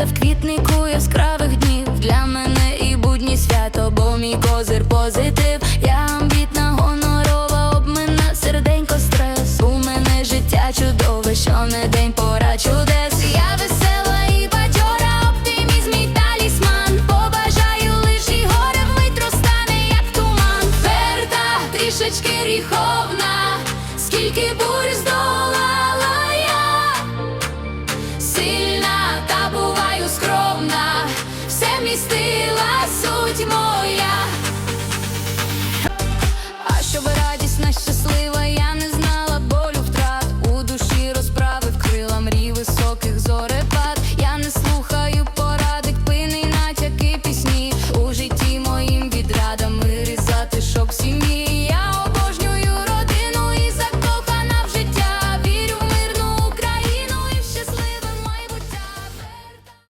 свята в квітнику яскравих днів Для мене і будні свято, бо мій козир позитив, я амбітна, гонорова, обмина, серденько стрес. У мене життя чудове, що не день пора чудес. Я весела і бадьора, оптимізм і талісман. Побажаю лиш і горе вмить стане, як туман. Тверда, трішечки ріховна. все містила суть моя, а щоб радість на щасливо.